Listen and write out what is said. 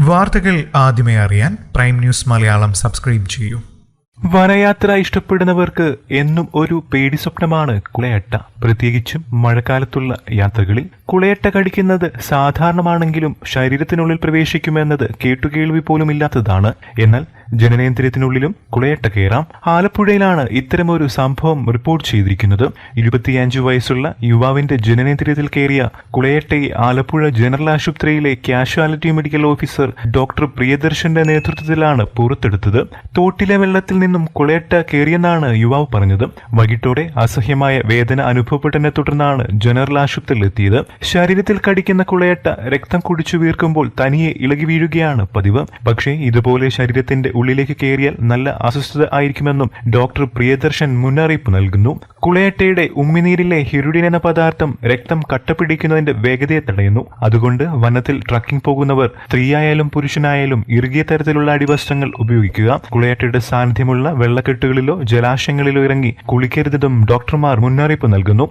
വാർത്തകൾ ആദ്യമേ അറിയാൻ പ്രൈം ന്യൂസ് മലയാളം സബ്സ്ക്രൈബ് ചെയ്യൂ. വനയാത്ര ഇഷ്ടപ്പെടുന്നവർക്ക് എന്നും ഒരു പേടി സ്വപ്നമാണ് കുളയട്ട. പ്രത്യേകിച്ചും മഴക്കാലത്തുള്ള യാത്രകളിൽ. കുളയട്ട കടിക്കുന്നത് സാധാരണമാണെങ്കിലും ശരീരത്തിനുള്ളിൽ പ്രവേശിക്കുമെന്നത് കേട്ടുകേൾവി പോലും ഇല്ലാത്തതാണ് എന്നാൽ ജനനേന്ദ്രിയത്തിനുള്ളിലും കുളയട്ട കയറാം ആലപ്പുഴയിലാണ് ഇത്തരമൊരു സംഭവം റിപ്പോർട്ട് ചെയ്തിരിക്കുന്നത്. ഇരുപത്തിയഞ്ച് വയസ്സുള്ള യുവാവിന്റെ ജനനേന്ദ്രിയത്തിൽ കയറിയ കുളയട്ടെ ആലപ്പുഴ ജനറൽ ആശുപത്രിയിലെ കാഷ്വാലിറ്റി മെഡിക്കൽ ഓഫീസർ ഡോക്ടർ പ്രിയദർശന്റെ നേതൃത്വത്തിലാണ് പുറത്തെടുത്തത്. തോട്ടിലെ വെള്ളത്തിൽ നിന്നും കുളയട്ട കയറിയെന്നാണ് യുവാവ് പറഞ്ഞത്. വൈകിട്ടോടെ അസഹ്യമായ വേദന അനുഭവപ്പെട്ടതിനെ തുടർന്നാണ് ജനറൽ ആശുപത്രിയിൽ എത്തിയത്. ശരീരത്തിൽ കടിക്കുന്ന കുളയട്ട രക്തം കുടിച്ചു വീർക്കുമ്പോൾ തനിയെ ഇളകി വീഴുകയാണ് പതിവ്. പക്ഷേ ഇതുപോലെ ശരീരത്തിന്റെ ഉള്ളിലേക്ക് കയറിയാൽ നല്ല അസ്വസ്ഥത ആയിരിക്കുമെന്നും ഡോക്ടർ പ്രിയദർശൻ മുന്നറിയിപ്പ് നൽകുന്നു. കുളയട്ടയുടെ ഉമ്മിനീരിലെ ഹിരുഡിൻ എന്ന പദാർത്ഥം രക്തം കട്ടപിടിക്കുന്നതിന്റെ വേഗതയെ തടയുന്നു. അതുകൊണ്ട് വനത്തിൽ ട്രക്കിംഗ് പോകുന്നവർ സ്ത്രീയായാലും പുരുഷനായാലും ഇറുകിയ തരത്തിലുള്ള അടിവസ്ത്രങ്ങൾ ഉപയോഗിക്കുക. കുളയട്ടയുടെ സാന്നിധ്യമുള്ള വെള്ളക്കെട്ടുകളിലോ ജലാശയങ്ങളിലോ ഇറങ്ങി കുളിക്കരുതെന്നും ഡോക്ടർമാർ മുന്നറിയിപ്പ് നൽകുന്നു.